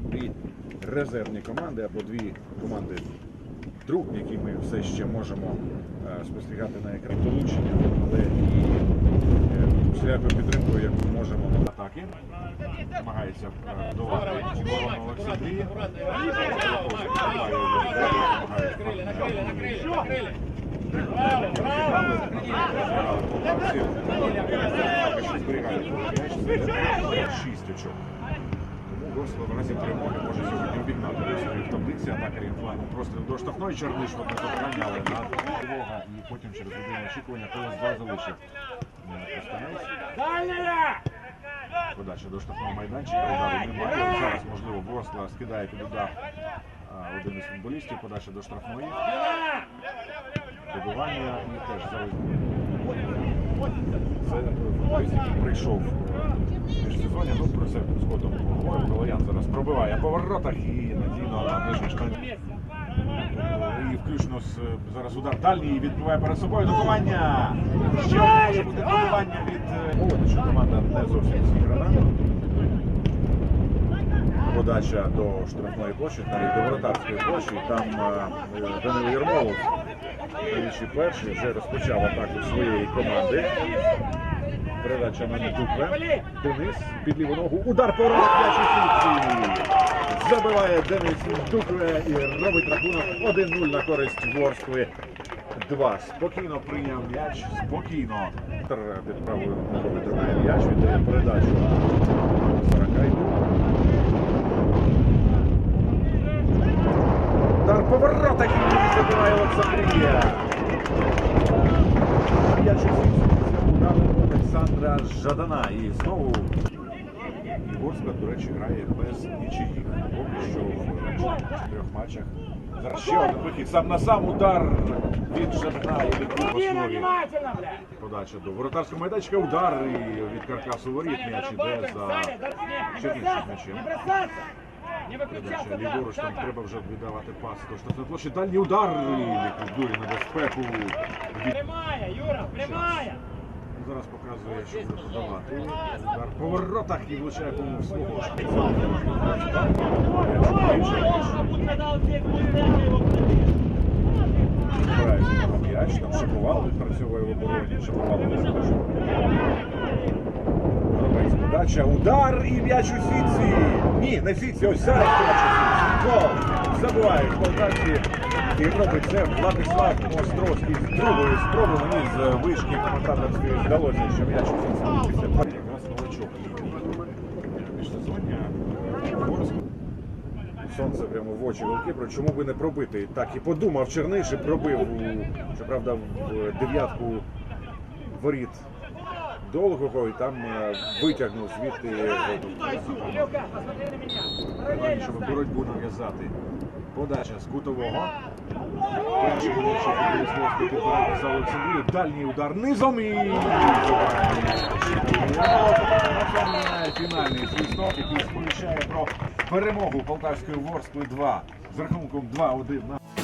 дві резервні команди або дві команди друг, які ми все ще можемо спостерігати на екрані долучення, але і всілякою підтримкою, яку можемо атаки. Намагається вдавати оборону Олександрії. Шість очок. Тому Ворскла в разі перемоги може сьогодні обігнати в таблиці атакарів флангом простріл до штрафної в одне але на тривога і потім через годину очікування колес два залишив. Подача до штрафного майданчика, удару немає. Зараз, можливо, Ворскла скидає під удар один із футболістів, подача до штрафної. Добивання і теж зараз. Це футболіст, який прийшов міжсезоння, ну про це згодом поговоримо. Колоян зараз пробиває по воротах і надійно на нижній штанці. І включно з зараз удар дальній відбиває перед собою добивання. Ще може бути добивання від е, що команда не зовсім зіграна. Подача до штрафної площі, навіть до воротарської площі. Там е, Данило Єрмолов, навіщо перший, вже розпочав атаку своєї команди. Передача на Дукве. Денис під ліву ногу. Удар по м'яч. Забиває Денис Дукве і робить рахунок 1-0 на користь Ворскли. Два. Спокійно прийняв м'яч, спокійно. Під правою ногою тримає м'яч, віддає передачу Саракайду. Удар по і забиває Олександрія. У удару Олександра Жадана. І знову Ігорська, до речі, грає без нічиїх. Поки що в чотирьох матчах. Зараз ще один вихід. Сам на сам удар від Жадана і від в основі. Подача до воротарського майданчика. Удар і від каркасу воріт м'яч іде за Чернівським м'ячем. Ліворуч, там треба вже віддавати пас до штрафної площі. Дальній удар і ліквідує небезпеку. Від... Прямая, Юра, прямая! Зараз показує, що буде подавати. Удар по воротах і влучає по свого. На м'яч, там Шаповал відпрацьовує в обороні. Шаповал подача, удар і м'яч у сітці. Ні, не в сітці, ось зараз. Гол! Забувають полтавці. І робить це Владислав Островський з другої спроби. Мені з вишки коментаторської здалося, що м'яч у сітці. Якраз новачок. Сонце прямо в очі голкіпру. Чому би не пробити? Так і подумав Черниш і пробив, щоправда, в дев'ятку воріт довгого і там е, витягнув звідти боротьбу нав'язати. Подача з кутового. За Олександрію. Дальній удар низом і фінальний свисток, який сповіщає про перемогу Полтавської Ворскли 2 з рахунком 2-1 на